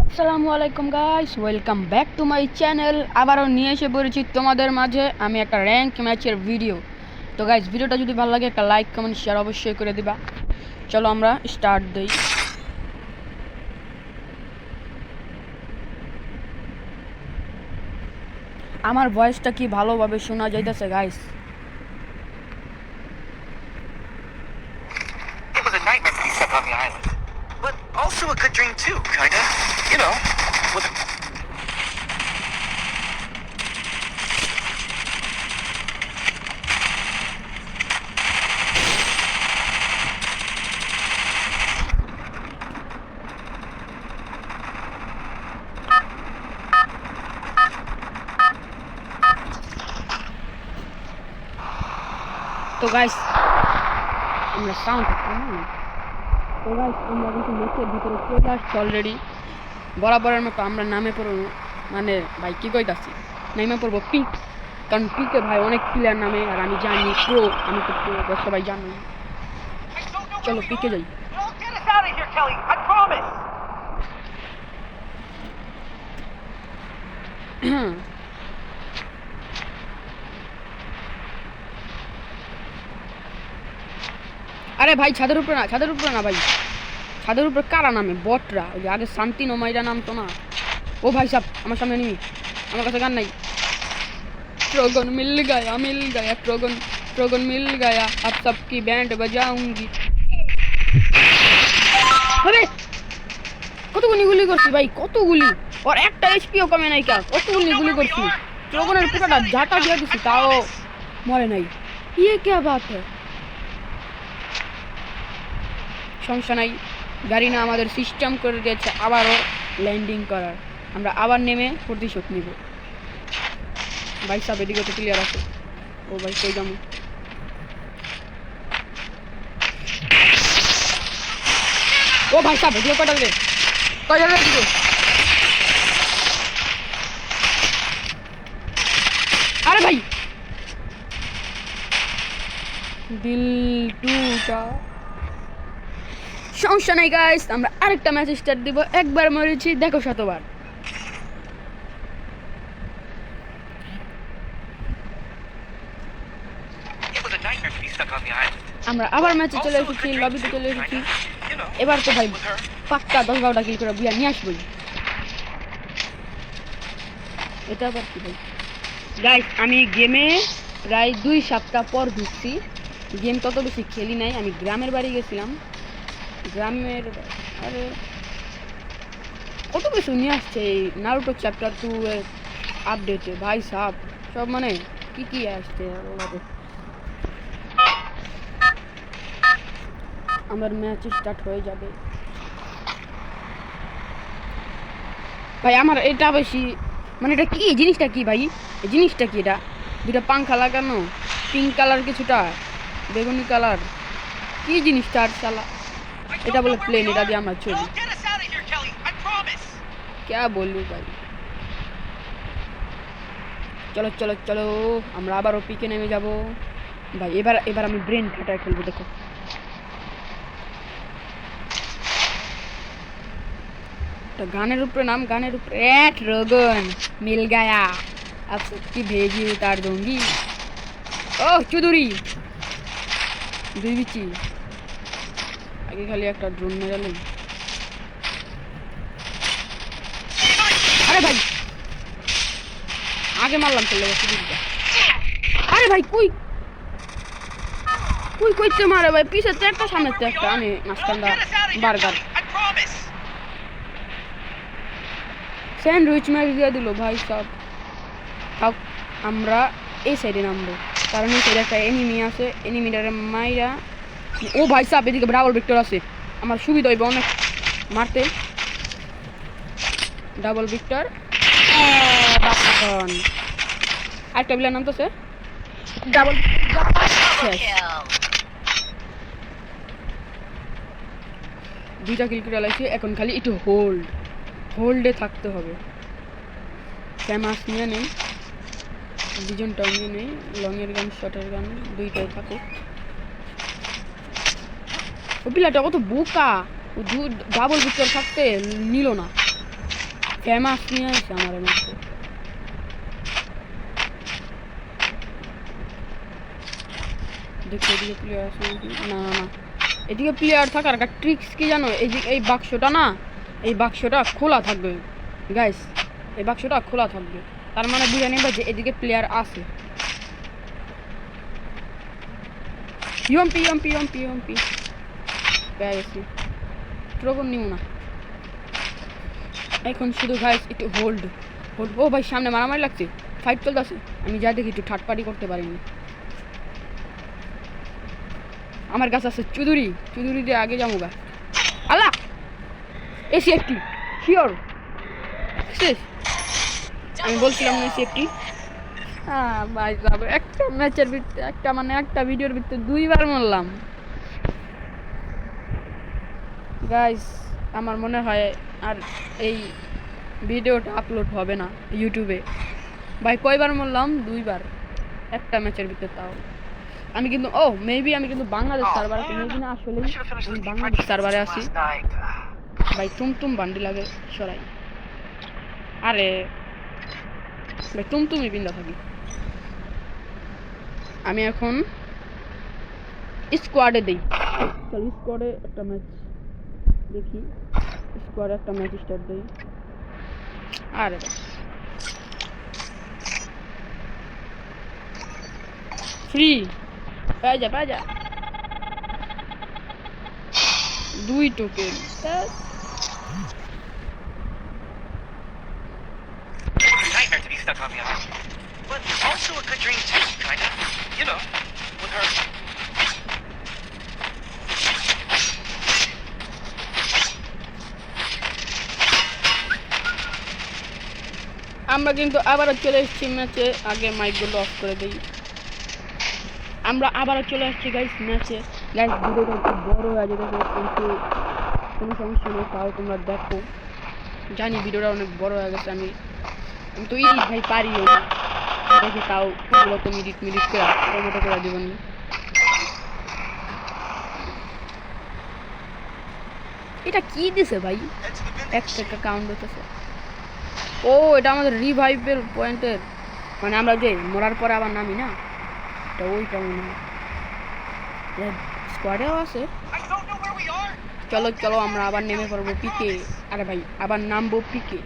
আসসালামু আলাইকুম guys welcome back to my channel আবারও নিয়ে এসে পড়েছি তোমাদের মাঝে আমি একটা র্যাঙ্ক ম্যাচের ভিডিও তো গাইস ভিডিওটা যদি ভালো লাগে একটা লাইক কমেন্ট শেয়ার অবশ্যই করে দিবা। চলো আমরা স্টার্ট দিই। আমার ভয়েসটা কি ভালোভাবে শোনা যাইতেছে guys also a good dream too, kinda. You know, with তো গাইস আমরা সাউন্ড তো গাইস আমরা কিন্তু ম্যাচের ভিতরে চলে আসছি অলরেডি বরাবরের মতো আমরা নামে পড়ব মানে ভাই কি কইতাছি? নামে পড়ব পিক, কারণ পিকে ভাই অনেক প্লেয়ার নামে, আর আমি জানি প্রো আমি তো প্রো সবাই জানি। চলো পিকে যাই. আরে ভাই, ছাদের উপরে না, ছাদের উপরে না ভাই। ছাদের উপরে কারা নামে? বটরা। ওই আগে শান্তি নমাইরা নাম তো না। ও ভাই সাহ আমার সামনে নিবি। আমার কাছে গান নাই। ট্রগন মিল গায়া মিল গায়া, ট্রগন ট্রগন মিল গায়া, আপ সবকি ব্যান্ড বাজাউঙ্গি। আরে, কতগুলি গুলি করছি ভাই, কতগুলি? ওর একটা এইচপিও কমে নাই কা কতগুলি গুলি করছি? ট্রগনের পুরোটা ঝাঁটা দিয়ে দিছি, তাও মরে নাই। ইয়ে কে বাত হ্যাঁ সমস্যা নাই। গাড়ি না আমাদের সিস্টেম করে দিয়েছে আবারও ল্যান্ডিং করার। আমরা আবার নেমে প্রতিশোধ নিব। ভাই সাহেব, এদিকে তো ক্লিয়ার আছে। ও ভাই, কই যাব? ও ভাই সাহেব, এদিকে কটা রে কই যাবে আরে ভাই! দিল টুটা। সমস্যা নাই গাইস আমরা আরেকটা ম্যাচ স্টার্ট দিব। একবার মরেছি, দেখো শতবার. আমরা আবার ম্যাচে চলে এসেছি লবিতে চলে এসেছি। এবার তো ভাই পাক্কা দশ বারোটা কিল করে বিয়া নিয়ে আসবোই। এটা আবার কি ভাই? গাইস আমি গেমে প্রায় দুই সপ্তাহ পর ঢুকছি। গেম তত বেশি খেলি নাই, আমি গ্রামের বাড়ি গেছিলাম। গ্রামের আরে, কত কিছু নিয়ে আসছে এই নারুটো চ্যাপ্টার টু এর আপডেটে ভাই সাপ সব মানে কি কি আসছে আমার ম্যাচ স্টার্ট হয়ে যাবে। ভাই আমার এটা বেশি মানে এটা কি জিনিসটা কি ভাই? এই জিনিসটা কি এটা? দুটা পাংখা লাগানো পিঙ্ক কালার কিছুটা, বেগুনি কালার কি জিনিসটা আর চালা এটা বলে প্লেন এটা দিয়ে আমরা চলি Don't get us out of here, Kelly. I promise. ক্যা বলবো ভাই চলো চলো চলো আমরা আবারও পিকে নেমে যাব ভাই এবার এবার আমি ব্রেন খাটায় খেলবো দেখো তো গানের উপরে নাম গানের উপরে এক রগন মিল গায়া अब सबकी भेजी उतार दूंगी ওহ চুদুরি দুই বিচি আগে খালি একটা ড্রোন মেরালেন আরে ভাই! আগে মারলাম চলে গেছে দিদিটা। আরে ভাই, কই? কই কইতে মারে ভাই? পিছের তো একটা, সামনের তো একটা। আমি মাঝখানটা বার্গার. স্যান্ডউইচ ম্যাচ দিয়ে দিল ভাই সব। থাক, আমরা এই সাইডে নামবো। কারণ এই সাইডে একটা এনিমি আছে। এনিমিটারে মাইরা ও ভাই সাহেব, এদিকে ডাবল ভিক্টর আছে। আমার সুবিধা হইবে অনেক। মারতে। ডাবল ভিক্টর আরেকটা বিলের নাম তো সে ডাবল দুইটা কিল করে লাইছি, এখন খালি একটু হোল্ড হোল্ডে থাকতে হবে। ফেমাস নিয়ে নেই। দুজনটাও নিয়ে নেই। লংয়ের গান শর্টের গান দুইটাই থাকুক। ও পিলাটা কত বোকা। ও ডাবল ভিতর থাকতে নিল না। ফেমাস নিয়ে আসছে আমার ম্যাচে দেখো এদিকে প্লেয়ার আছে না না এদিকে প্লেয়ার থাকার একটা ট্রিক্স কি জানো? এই যে, এই বাক্সটা না, এই বাক্সটা খোলা থাকবে। গাইস এই বাক্সটা খোলা থাকবে। তার মানে বুঝে নেবে যে এদিকে প্লেয়ার আছে। ইউএমপি ইউএমপি ইউএমপি ইউএমপি পেয়ে গেছি। ট্রগন নিও না? এখন শুধু গাইস একটু হোল্ড হোল্ড ও ভাই, সামনে মারামারি লাগছে। ফাইট চলতেছে। আমি যা দেখি একটু ঠাটপাটি করতে পারিনি। আমার কাছে আছে চুদুরি। চুদুরি দিয়ে আগে যাব গা। আল্লাহ! এসি একটি। শিওর শেষ আমি বলছিলাম না এসি একটি। হ্যাঁ ভাই একটা ম্যাচের ভিতরে একটা মানে একটা ভিডিওর ভিতরে দুইবার মরলাম। গাইস আমার মনে হয় আর এই ভিডিওটা আপলোড হবে না ইউটিউবে ভাই, কয়বার মরলাম? দুইবার। একটা ম্যাচের ভিতরে তাও। আমি কিন্তু ও মেবি আমি কিন্তু বাংলাদেশ সার্ভার মেবি না আসলে বাংলাদেশ সার্ভারে night. ভাই তুমতুম বান্ডি লাগে সরাই। আরে, ভাই তুমতুমই বিন্দা থাকি। আমি এখন স্কোয়াডে দিই। স্কোয়াডে একটা ম্যাচ দেখি স্কোয়াডে একটা ম্যাচ স্টার্ট দিই আরে ফ্রি পাই যা পাই যা দুই token nightmare to be stuck on the island. But also a good dream too, kinda. You know, with her. আমরা কিন্তু আবারও চলে এসেছি ম্যাচে। আগে মাইকগুলো অফ করে দিই। আমরা আবারও চলে আসছি গাইস ম্যাচে। গাইস ভিডিওটা একটু বড় হয়ে যেতেছে কিন্তু কোনো সমস্যা নেই তাও তোমরা দেখো। জানি ভিডিওটা অনেক বড় হয়ে গেছে আমি আমি তো ইডিট ভাই পারিও না। দেখি তাও ওগুলো তো মিডিট মিডিট করে টমেটো করে দেবেন এটা কি দিছে ভাই? এক টাকা কাউন্ট হতেছে ও, এটা আমাদের রিভাইভের পয়েন্টের মানে আমরা যে মরার পরে আবার নামি না? এটা ওইটা মনে হয়। স্কোয়াডেও আছে. চলো চলো, আমরা আবার নেমে পড়ব পিকে আরে ভাই, আবার নামবো পিকে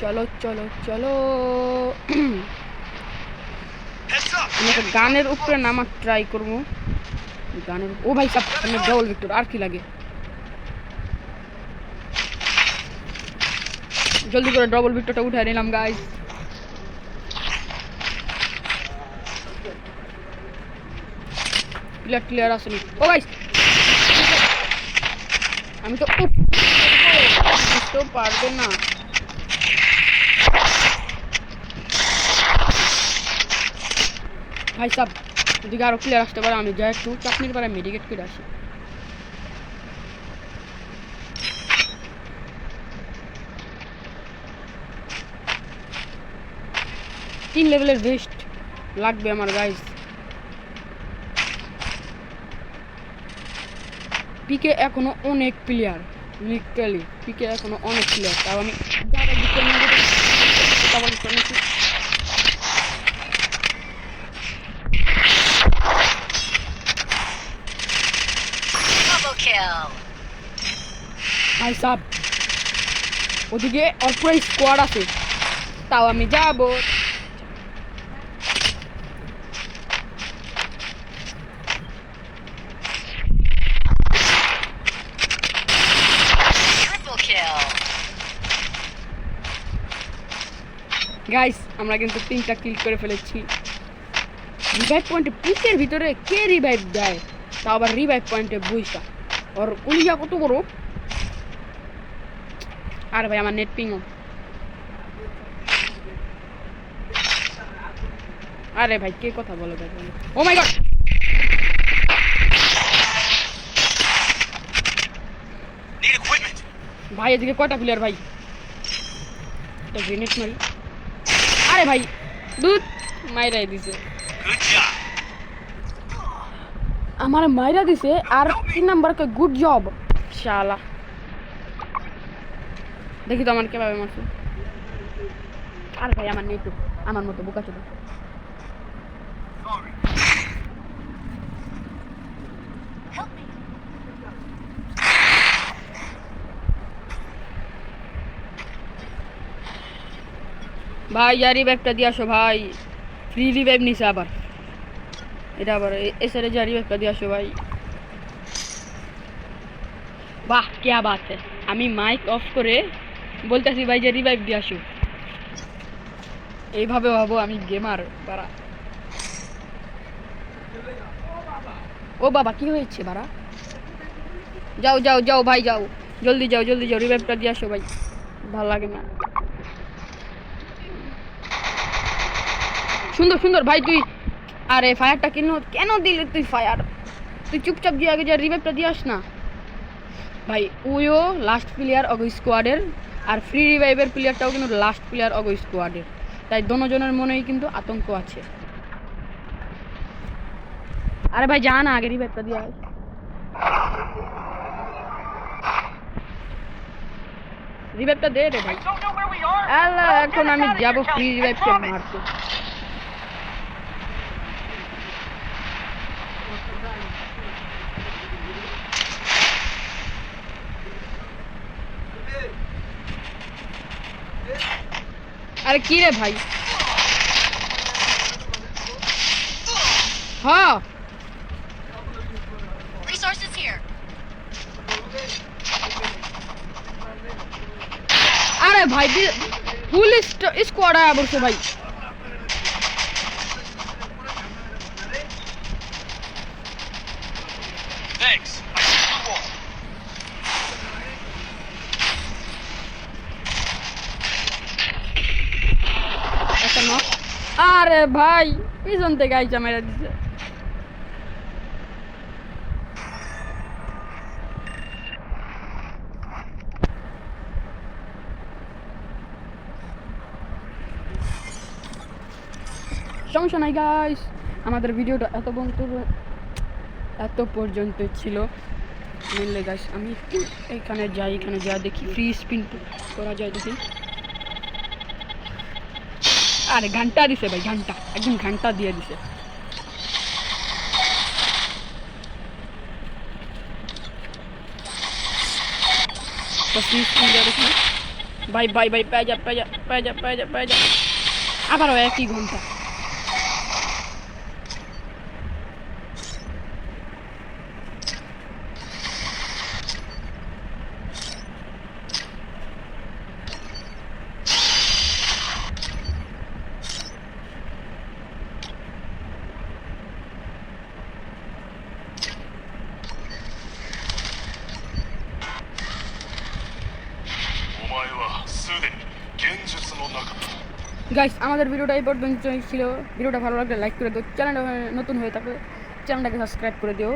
চলো চলো চলো। গানের উপরে নামার ট্রাই করব। গানের ও ভাই, সামনে ডবল ভিক্টর আর কি লাগে? জলদি করে ডবল ভিক্টরটা উঠাই নিলাম গাইস প্লেয়ার ক্লিয়ার আসেনি। ও গাইস আমি তো বুঝতেও পারবে না। ভাই সাব, যদি আরও প্লেয়ার আসতে পারে, আমি যাই একটু চাকরির পারে মেডিকেট করে আসি। তিন লেভেলের ভেস্ট লাগবে আমার গাইজ পিকে এখনও অনেক প্লেয়ার লিটারালি পিকে এখনও অনেক প্লেয়ার তাও আমি ওদিকে পুরো স্কোয়াড আছে তাও আমি যাব। গাইস আমরা কিন্তু তিনটা কিল করে ফেলেছি। রিভাইভ পয়েন্টে পিকের ভিতরে কে রিভাইভ দেয়? তা আবার রিভাইভ পয়েন্টে বইসা ওর উলিয়া কত বড়? আরে ভাই আমার নেট পিংও আরে ভাই কে কথা বলো ভাই? ও মাই গড ভাই এদিকে কয়টা প্লেয়ার ভাই? একটা গ্রেনেড মারি আরে ভাই দুধ মাইরাই দিছে. আমার মাইরা দিছে আর তিন নাম্বার কে গুড জব শালা। দেখি তো আমার কেভাবে মারছে। আর ভাই আমার নেই একটু আমার মতো বোকা ছিল ভাই, যা রিভাইভটা দিয়ে আসো ভাই। ফ্রি রিভাইভ নিছে আবার। এটা আবার এসারে যা রিভাইভটা দিয়ে আসো ভাই। বাহ ক্যা বাত হ্যাঁ আমি মাইক অফ করে বলতেছি ভাই যে রিভাইভ দিয়ে আসো। এইভাবে ভাবো আমি গেমার বাড়া। ও বাবা, কি হয়েছে বাড়া? যাও যাও যাও ভাই, যাও। জলদি যাও জলদি যাও রিভাইভটা দিয়ে আসো ভাই। ভালো লাগে না। সুন্দর সুন্দর ভাই তুই আরে ফায়ারটা কেন কেন দিলি তুই ফায়ার তুই চুপচাপ দিয়ে আগে যা রিভাইভটা দিয়ে আস না। ভাই উইও লাস্ট প্লেয়ার অগ স্কোয়াডের আর ফ্রি রিভাইভের প্লেয়ারটাও কিন্তু লাস্ট প্লেয়ার অগ স্কোয়াডের তাই দোনোজনের মনেই কিন্তু আতঙ্ক আছে। আরে ভাই যা না আগে রিভাইভটা দিয়ে। আয়। রিভাইভটা দে রে ভাই। এখন আমি যাব ফ্রি রিভাইভকে মারতে। আরে কি রে ভাই? হ্যাঁ। Resources here. আরে ভাই ফুল স্কোয়াড আয়া বলছে ভাই। ভাই, পিছন থেকে আইসা মেরে দিছে। সমস্যা নাই গাইস আমাদের ভিডিওটা এত পর্যন্ত এত পর্যন্ত ছিল। মিললে গাইস আমি একটু এখানে যাই, এখানে যা দেখি ফ্রি স্পিন করা যায় দেখি আরে ঘণ্টা দিছে ভাই, ঘণ্টা। একদম ঘণ্টা দিয়ে দিছে। ভাই ভাই ভাই, পেয়ে যা পেয়ে যা পেয়ে যা পেয়ে যা পেয়ে যা। আবারও একই ঘণ্টা। গাইস আমাদের ভিডিওটা এই পর্যন্ত ছিল। ভিডিওটা ভালো লাগলে লাইক করে দিও। চ্যানেলটা নতুন হয়ে থাকলে চ্যানেলটাকে সাবস্ক্রাইব করে দিও।